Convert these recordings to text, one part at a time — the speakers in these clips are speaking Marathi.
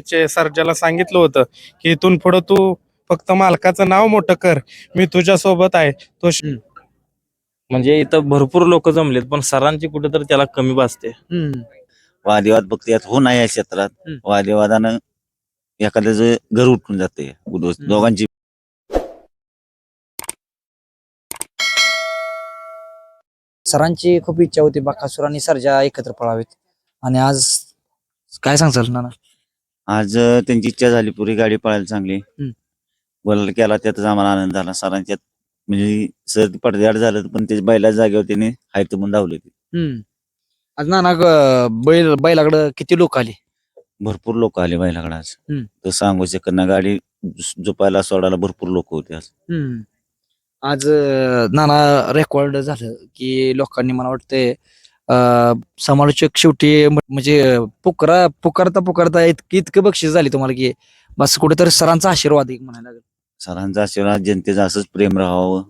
चे सर्जाला सांगितलं होतं की इथून पुढं तू फक्त मालकाचं नाव मोठं कर. मी तुझ्या सोबत आहे. तो म्हणजे इथं भरपूर लोक जमलेत पण सरांची कुठेतरी त्याला कमी भासते. वादविवाद फक्त यात होऊ नये या क्षेत्रात. हम्म. वादविवादानं एखाद्याचं घर उठून जाते. दोघांची सरांची खूप इच्छा होती बाकासूर आणि सर्जा एकत्र पळावेत. आणि आज काय सांगचाल ना आज अं, त्यांची इच्छा झाली पुरी गाडी पळायला चांगली. हम्म. बोलायला केला त्यातच आम्हाला आनंद झाला. सरांच्यात म्हणजे सर पडद्याड झालं पण ते बैला जागेवर त्यांनी हायत म्हणून धावले ते. आज नाना ग- बैल बैलाकडं किती लोक आले? भरपूर लोक आले बैलाकडे आज. हम्म. तर सांगू शकत ना गाडी झोपायला सोडायला भरपूर लोक होते आज. आज अं, नाना रेकॉर्ड झालं की लोकांनी मला वाटतंय समालोचक शेवटी म्हणजे पुकारा पुकारता पुकारता इतकी इतकं बक्षीस झाली तुम्हाला की बस कुठेतरी सरांचा आशीर्वाद एक म्हणायला लागेल. सरांचा आशीर्वाद जनतेचं असंच प्रेम राहावं.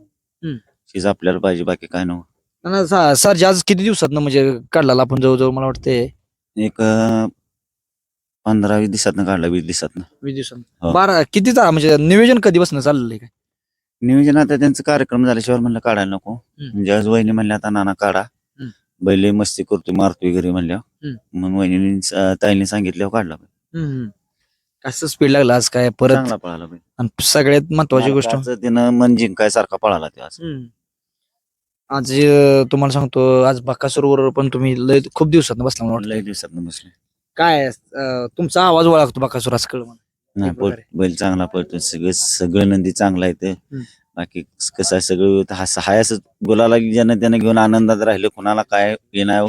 हेच आपल्याला पाहिजे बाकी काय नव्हतं नाना, सा- सरजा आज किती दिवसात म्हणजे काढला आपण जवळजवळ मला वाटतंय? एक पंधरा वीस दिवसात काढला वीस दिवसात वीस दिवसात हो. बारा किती ता- म्हणजे नियोजन कधी बसणं चाललंय काय? नियोजन आता त्यांचा कार्यक्रम झाल्याशिवाय म्हणलं काढायला नको. म्हणजे आज वहिनी म्हणल्या आता नाना काढा. बैल मस्ती करतोय मारतोय घरी म्हणल्या हम्म. मग वहिनी ताईने सांगितल्यावर काढला बैल. हम्म. कसं स्पीड लागला आज काय परत चांगला पळाला बैल. आणि सगळ्यात महत्वाची गोष्ट मालकाचं त्यानं मन जिंकाय सारखा पळाला ते आज आज अं, तुम्हाला सांगतो आज बाकासूरवर पण तुम्ही लय खूप दिवसात बसला मला वाटलं लय दिवसात बसले काय अं, तुमचा आवाज ओळखतो बाकासूर आज मला. नाही एक पळ- प्रकारे. बैल चांगला पळतो सगळं सगळं नंदी चांगला आहे बाकी कसं आहे सगळं हास- हाय असं बोलायला ज्यानं त्यानं घेऊन आनंदात राहिलं कोणाला काय हे नाही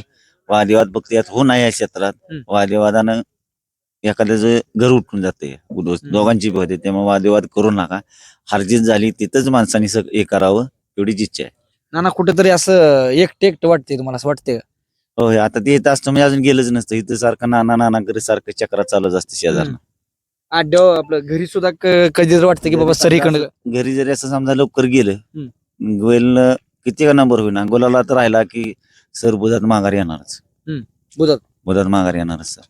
वादविवाद फक्त यात होऊ नये या क्षेत्रात. हम्म. वादविवादानं एखाद्याचं घर उठून जाते दोघांची होते त्यामुळे वादविवाद करू नका. हारजीत झाली तिथंच माणसाने हे करावं एवढीच इच्छा आहे. नाना कुठेतरी असं एकटे एकटं वाटते तुम्हाला असं वाटतंय का? हो हे आता ते येत असतं म्हणजे अजून गेलंच नसतं. इथं सारखं नाना नाना घरी सारखं चक्रा चालूच असतं शेजार आपलं घरी सुद्धा क- कधी तर वाटतं की बाबा सर इकडं घरी जरी असं समजा लवकर गेलं गोयल किती का नंबर होईना. गोलाला तर राहिला की सर बुधात माघार येणारच. बुधात. बुधात माघार येणारच सर.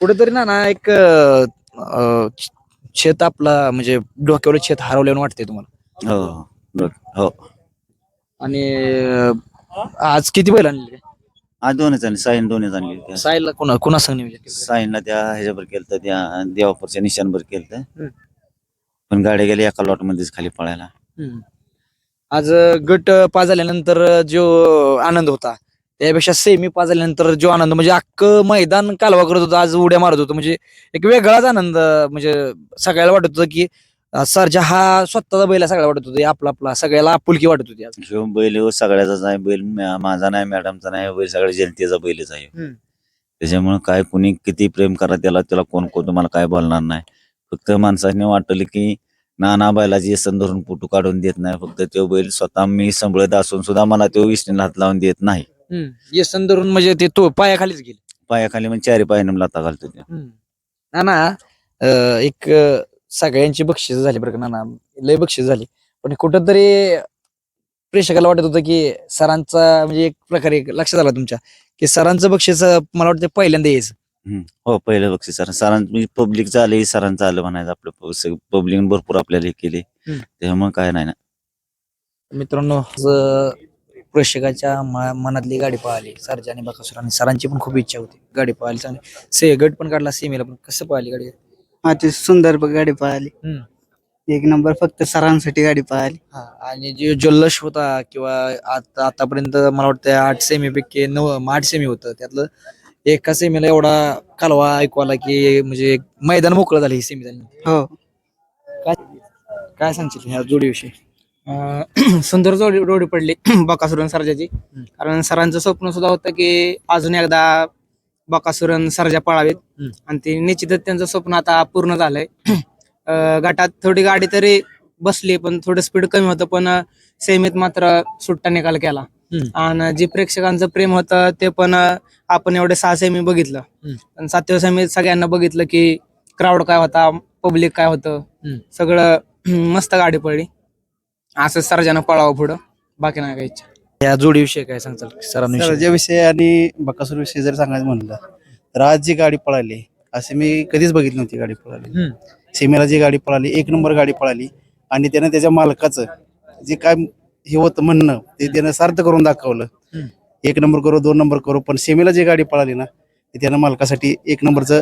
कुठेतरी ना ना एक अं, अं, शेत आपला म्हणजे डोक्यावर शेत हरवल्यानं वाटते तुम्हाला. हो हो. हो. आणि अं, आज किती बैल आणले आज दोनच आणली साईन दोनच आणली त्या साईला कोणा कोणा सांग नियोजन केलं? साईनला त्या ह्याच्यावर केलं त्या देवापूरच्या निशाणवर केलं हम्म. पण गाड्या गेल्या एका लॉट मध्येच खाली पळायला हम्म. आज अं, गट पास झाल्यानंतर जो आनंद होता त्यापेक्षा सेमी पास झाल्यानंतर जो आनंद म्हणजे अख्खं मैदान कालवा करत होतं आज उड्या मारत होतं म्हणजे एक वेगळाच आनंद अं, म्हणजे सगळ्याला वाटत होतं की सरजा हा स्वतःचा बैल आहे सगळ्याला वाटत होतं. आपला आपला सगळ्याला आपुलकी वाटत होती आज. बैल सगळ्याचाच आहे बैल मा- माझा नाही मॅडमचा नाही बैल सगळ्या जनतेचा बैलच आहे. हम्म. त्याच्यामुळे काय कुणी किती प्रेम करा त्याला त्याला कोण कोण तुम्हाला काय बोलणार नाही. फक्त माणसाने वाटलं की नाना बैलाची व्यसन धरून फोटो काढून देत नाही. फक्त तो बैल स्वतः मी सांभाळत असून सुद्धा मला तो विष्णूला हात लावून देत नाही. येसन धरून म्हणजे ते तो पायाखालीच गेले. पायाखाली म्हणजे चारी पायाने लाता घालतो त्यो. ना ना अं, एक अं, सगळ्यांची बक्षीस झाली बरं का ना लय बक्षीस झाली. पण कुठंतरी प्रेक्षकाला वाटत होतं की सरांचा म्हणजे एक प्रकारे लक्षात आला तुमच्या की सरांचं बक्षीस मला वाटतं पहिल्यांदा यायचं. हम्म. हो पहिलं बक्षीस. सर सरांचं पब्लिकचं आलं सरांचं आलं म्हणायचं आपलं पब्लिक भरपूर आपल्याला हे केले. हम्म. त्यामुळे काय नाही ना. मित्रांनो प्रेक्षकाच्या म- मनातली गाडी पळाली सरजा आणि बकासूर आणि सरांची पण खूप इच्छा होती. गाडी पळाली चांगली. से गट पण काढला सेमीला पण. कसं पळाली गाडी? हा ती सुंदर गाडी पळाली. हम्म. एक नंबर फक्त सरांसाठी गाडी पळाली. हा आणि जे जल्लोष होता किंवा आता आतापर्यंत मला वाटतं आठ सेमी पैकी नऊ आठ सेमी होतं. त्यातलं एका सेमीला एवढा कालवा ऐकू आला की म्हणजे एक मैदान मोकळं झालं ही सेमी झाली हो. काय काय सांगशील ह्या जोडीविषयी? अं, सुंदर जोडी जोडी पडली. बकासुरन सर्जाची. कारण सरांचं स्वप्न सुद्धा होतं की अजून एकदा बकासुरन सर्जा पळावेत. आणि ते निश्चितच त्यांचं स्वप्न आता पूर्ण झालंय अं, गटात थोडी गाडी तरी बसली पण थोडं स्पीड कमी होतं पण सेमीत मात्र सुट्टा निकाल केला हम्म. आणि जे प्रेक्षकांचं प्रेम होतं ते पण अं, आपण एवढे सहा सेमी बघितलं हम्म. पण सातव्या सेमीत सगळ्यांना बघितलं की क्राऊड काय होता पब्लिक काय होतं हम्म. सगळं मस्त गाडी पडली असं सर्जानं पळावं पुढं बाकी नाही काही इच्छा ह्या जोडीविषयी काय सांगचाल सरांविषयी? विषय आणि बकासूर विषयी जर सांगायचं म्हणलं तर आज जी गाडी पळाली असे मी कधीच बघितली नव्हती गाडी पळाली. हम्म. सीमेला जी गाडी पळाली एक नंबर गाडी पळाली आणि त्यानं त्याच्या मालकाचं जे काय हे होतं म्हणणं ते त्यानं सार्थ करून दाखवलं. हम्म. एक नंबर करू दोन नंबर करू पण सीमेला जी गाडी पळाली ना ते त्यानं मालकासाठी एक नंबरचं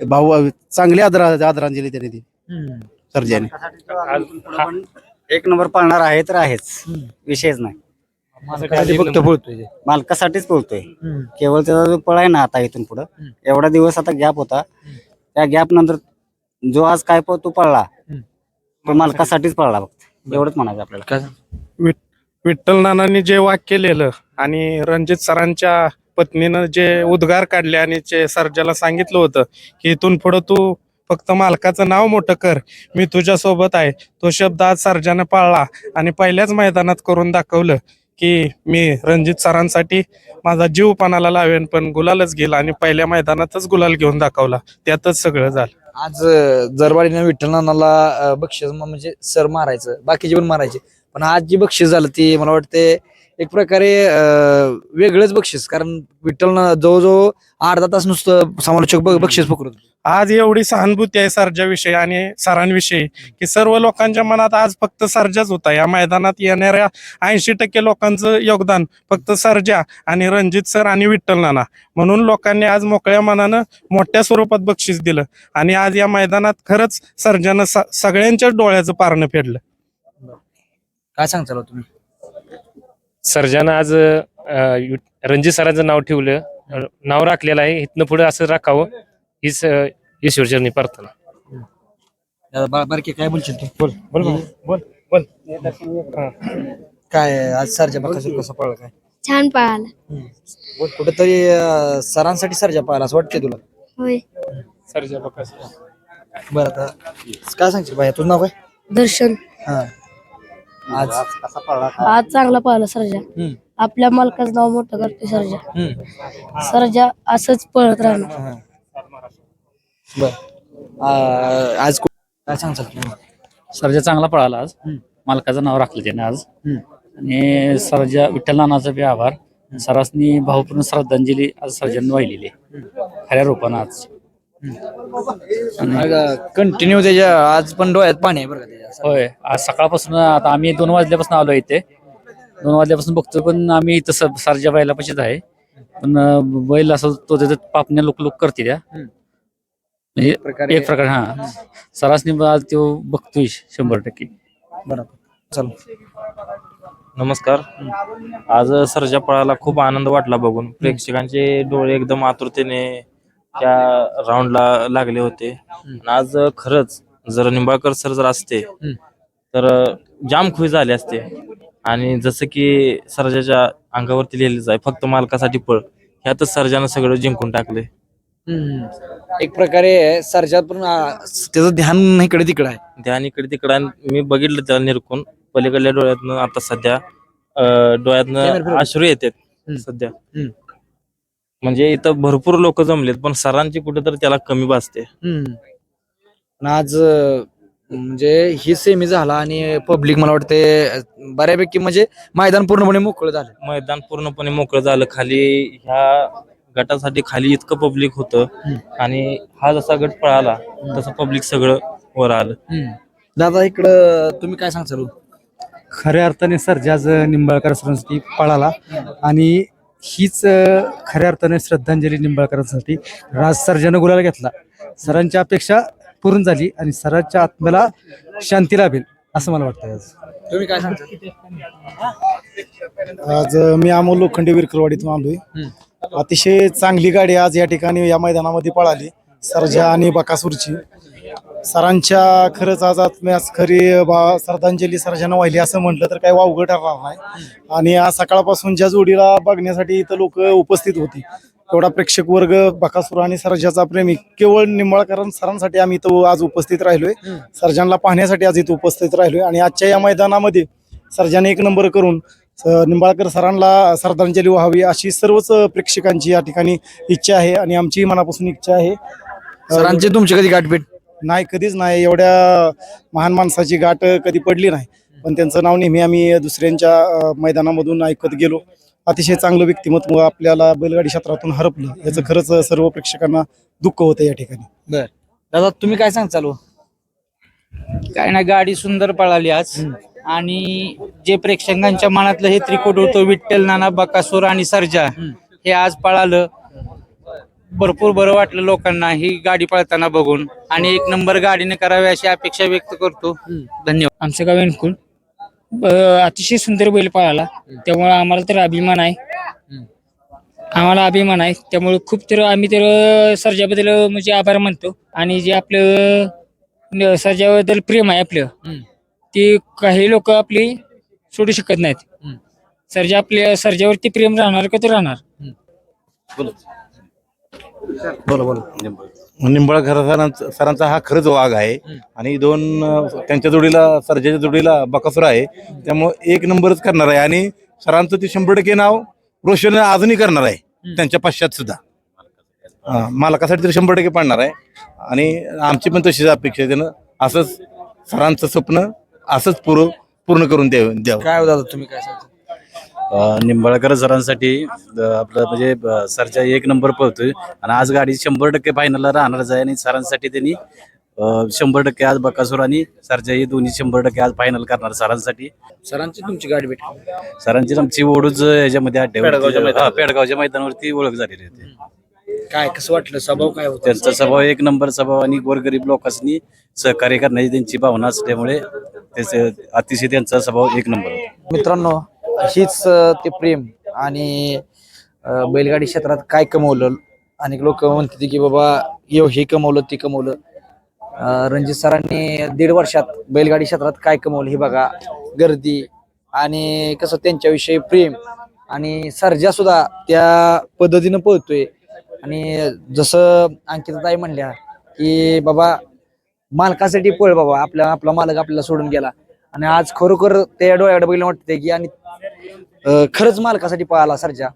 भाऊ चांगली आदरा आदरांजली त्याने दिली. सर्जाने एक नंबर पळणार आहे तर आहेच. विषयच नाही. मालकासाठी फक्त ते. मालकासाठीच हम्म. केवळ त्याचा जो पळ आहे ना आता इथून पुढं एवढा दिवस आता गॅप होता. त्या गॅप नंतर जो आज काय पळ तो पळला तो मालकासाठीच पळला फक्त. एवढंच म्हणायचं आपल्याला. विठ्ठल नानांनी जे वाक्य लिहिलं आणि रणजित सरांच्या पत्नीनं जे उद्गार काढले आणि जे सर्जाला सांगितलं होतं की इथून पुढं तू फक्त मालकाचं नाव मोठं कर मी तुझ्या सोबत आहे. तो शब्द आज सर्जाने पाळला आणि पहिल्याच मैदानात करून दाखवलं. की मी रणजित सरांसाठी माझा जीव पणाला लावेन पण गुलालच गेला आणि पहिल्या मैदानातच गुलाल घेऊन दाखवला. त्यातच सगळं झालं. आज जरवाडीनं जरबाडीनं विठ्ठल नानाला बक्षीस म्हणजे सर मारायचं बाकीचे पण मारायचे. पण आज जी बक्षीस झालं ती मला वाटते एक प्रकारे वेगळंच बक्षीस. कारण विठ्ठल ना- जवळजवळ अर्धा तास नुसतं समालोचक बक्षीस पकडत. आज एवढी सहानुभूती आहे सर्जाविषयी आणि सरांविषयी की सर्व लोकांच्या मनात आज फक्त सर्जाच होता. या मैदानात येणाऱ्या ऐंशी टक्के लोकांचं योगदान फक्त सर्जा आणि रणजित सर आणि विठ्ठल नाना. म्हणून लोकांनी आज मोकळ्या मनानं मोठ्या स्वरूपात बक्षीस दिलं आणि आज या मैदानात खरंच सर्जानं सगळ्यांच्याच डोळ्याचं पारणं फेडलं. काय सांगताल हो तुम्ही? सर्जानं आज रणजित सरांचं नाव ठेवलं. नाव राखलेलं आहे. इथनं पुढे असं राखावं. हीच ईश्वरचरणी प्रार्थना. बारके काय बोलशील तू? बोल बोल बोल बोल काय आज सरजा बकासूर कसं पळला काय? छान पळाला. बोल कुठेतरी सरांसाठी सरजा पळाला असं वाटतंय तुला? होय. सर्जा बकास बरं आता काय सांगशील बाया तुझं नाव काय? दर्शन. हा. आज आज चांगला पळाला सर्जा. हम्म. आपल्या मालकाचं नाव मोठं करते सर्जा. हम्म. सर्जा असंच पळत राहणार. बर. आ- आज कु- काय तुम्ही? सर्जा चांगला पळाला आज. हम्म. मालकाचं नाव राखलं त्याने आज. हम्म. आणि सर्जा विठ्ठल नानाचा बी आभार. सरासनी भावपूर्ण श्रद्धांजली आज सर्जांनी वाहिलेली आहे. खऱ्या रूपानं आज. कंटिन्यू त्याच्या आज पण डोळ्यात पाणी आहे बरं का त्याच्या. होय आज सकाळपासून आता आम्ही दोन वाजल्यापासून आलो इथे. दोन वाजल्यापासून बघतोय पण आम्ही इथं स- सर्जा बैलापाशीच आहे. पण अं, बैल असं तो त्याच्यात पापण्या लोक लोक करते त्या. हम्म. म्हणजे प्रकारे. एक प्रकार हा. सरासनी आज तो बघतोय शंभर टक्के. बरोबर. चल. नमस्कार. आज सर्जा पळाला खूप आनंद वाटला बघून. प्रेक्षकांचे डोळे एकदम आतुरतेने त्या राऊंडला लागले होते. आणि आज खरंच जर निंबाळकर सर जर असते तर जाम खुश झाले असते. आणि जसं की सर्जाच्या अंगावरती लिहिलेच आहे फक्त मालकासाठी पळ. ह्यातच सर्जानं सगळं जिंकून टाकले हम्म. एक प्रकारे सरजात पण आ, त्याचं ध्यान इकडे तिकडे आहे. ध्यान इकडे तिकडे मी बघितलं त्याला निरकून पलीकडल्या डोळ्यातनं आता सध्या अं, डोळ्यातनं अश्रू येतात सध्या. हम्म. म्हणजे इथं भरपूर लोक जमलेत पण सरांची कुठेतरी त्याला कमी भासते. हम्म. आणि आज अं, म्हणजे ही सेमी झाला आणि पब्लिक मला वाटते अं, बऱ्यापैकी म्हणजे मैदान पूर्णपणे मोकळं झालं. मैदान पूर्णपणे मोकळं झालं. खाली ह्या गटासाठी खाली इतकं पब्लिक होतं आणि हा जसा गट पळाला तसं पब्लिक सगळं वर आलं. दादा इकडं तुम्ही काय सांगचाल खऱ्या अर्थाने सर्जाज निंबाळकर सरांसाठी पळाला आणि हीच खऱ्या अर्थाने श्रद्धांजली निंबाळकरांसाठी राज सर्जानं गुलाला घेतला. सरांची अपेक्षा पूर्ण झाली आणि सरांच्या आत्म्याला शांती लाभेल असं मला वाटतं आज. तुम्ही काय सांगता? आज मी अमोल लोखंडे विरकरवाडीतून आलोय. अतिशय चांगली गाडी आज या ठिकाणी या मैदानामध्ये पळाली. सरजा आणि बकासूरची. सरांच्या खरंच आज आत्म्यास खरी बा श्रद्धांजली सर्जानं वाहिली असं म्हटलं तर काही वावगं ठरणार नाही. आणि आज सकाळपासून ज्या जोडीला बघण्यासाठी इथं लोक उपस्थित होती एवढा प्रेक्षक वर्ग बकासूर आणि सर्जाचा प्रेमी केवळ निंबाळकर सरांसाठी आम्ही इथं आज उपस्थित राहिलोय. सर्जांना पाहण्यासाठी आज इथं उपस्थित राहिलोय. आणि आजच्या या मैदानामध्ये सर्जाने एक नंबर करून निंबाळकर सरांना श्रद्धांजली व्हावी अशी सर्वच प्रेक्षकांची या ठिकाणी इच्छा आहे आणि आमची मनापासून इच्छा आहे. सरांची तुमची कधी गाठभेट? नाही कधीच नाही. एवढ्या महान माणसाची गाठ कधी पडली नाही. पण त्यांचं नाव नेहमी आम्ही दुसऱ्यांच्या मैदानामधून ऐकत गेलो. अतिशय चांगलं व्यक्तिमत्व आपल्याला बैलगाडी क्षेत्रातून हरपलं. याचं खरंच सर्व प्रेक्षकांना दुःख होतं या ठिकाणी. दादा तुम्ही काय सांग चालू काय नाही गाडी सुंदर पळाली आज. आणि जे प्रेक्षकांच्या मनातलं हे त्रिकूट होतं विठ्ठल नाना बकासूर आणि सर्जा हे आज पळालं. भरपूर बरं वाटलं लोकांना ही गाडी पळताना बघून. आणि एक नंबर गाडीने करावी अशी अपेक्षा व्यक्त करतो. धन्यवाद. आमचं गाव एनकुल अतिशय सुंदर बैल पळाला. त्यामुळे आम्हाला तर अभिमान आहे. आम्हाला अभिमान आहे. त्यामुळे खूप तर आम्ही तर सर्जाबद्दल म्हणजे आभार मानतो. आणि जे आपलं सर्जाबद्दल प्रेम आहे आपलं ते काही लोक आपली सोडू शकत नाहीत. सर्जा आपल्या सर्जावरती प्रेम राहणार का ते राहणार. निंबाळकर. सरांचा सरांचा हा खरंच वाघ आहे. आणि दोन अं, त्यांच्या जोडीला सर्जाच्या जोडीला बकासूर आहे. त्यामुळे एक नंबरच करणार आहे. आणि सरांचं ते शंभर टक्के नाव रोशन अजूनही करणार आहे. त्यांच्या पश्चात सुद्धा. हा, मालकासाठी तर शंभर टक्के पडणार आहे. आणि आमची पण तशीच अपेक्षा आहे. त्यानं असंच सरांचं स्वप्न असंच पूर्ण पूर्ण करून द्यावं द्यावं. काय हो दादा तुम्ही काय सांगता? निंबाळकर सरांसाठी आपलं म्हणजे सरच्या एक नंबर पळतोय. आणि आज गाडी शंभर टक्के फायनलला राहणारच आहे आणि सरांसाठी त्यांनी शंभर टक्के आज बकासूर आणि सरच्या हे दोन्ही शंभर टक्के आज फायनल करणार सरांसाठी. सरांची तुमची गाडी भेटली सरांची आमची ओढूच याच्यामध्ये पेडगावच्या अड्ड्यावरती मैदानावर. हा, पेडगावच्या मैदानावरती ओळख झालेली होती. काय कसं वाटलं? स्वभाव काय होता? त्यांचा स्वभाव एक नंबर स्वभाव आणि गोरगरीब लोकांनी सहकार्य करण्याची त्यांची भावना असल्यामुळे त्याचे अतिशय त्यांचा स्वभाव एक नंबर होता. मित्रांनो हीच ते प्रेम आणि बैलगाडी क्षेत्रात काय कमवलं? अनेक लोक म्हणतात की बाबा यो हे कमवलं ते कमवलं. रणजित सरांनी दीड वर्षात बैलगाडी क्षेत्रात काय कमवलं हे बघा. गर्दी आणि कसं त्यांच्याविषयी प्रेम आणि सर्जा सुद्धा त्या पद्धतीनं पळतोय. आणि जसं अंकिताताई म्हणल्या की बाबा मालकासाठी पळ बाबा. आपला आपला मालक आपल्याला सोडून गेला. आणि आज खरोखर त्या डोळ्याकडे बघितलं वाटतंय की आणि खरंच मालकासाठी पळाला सरजा.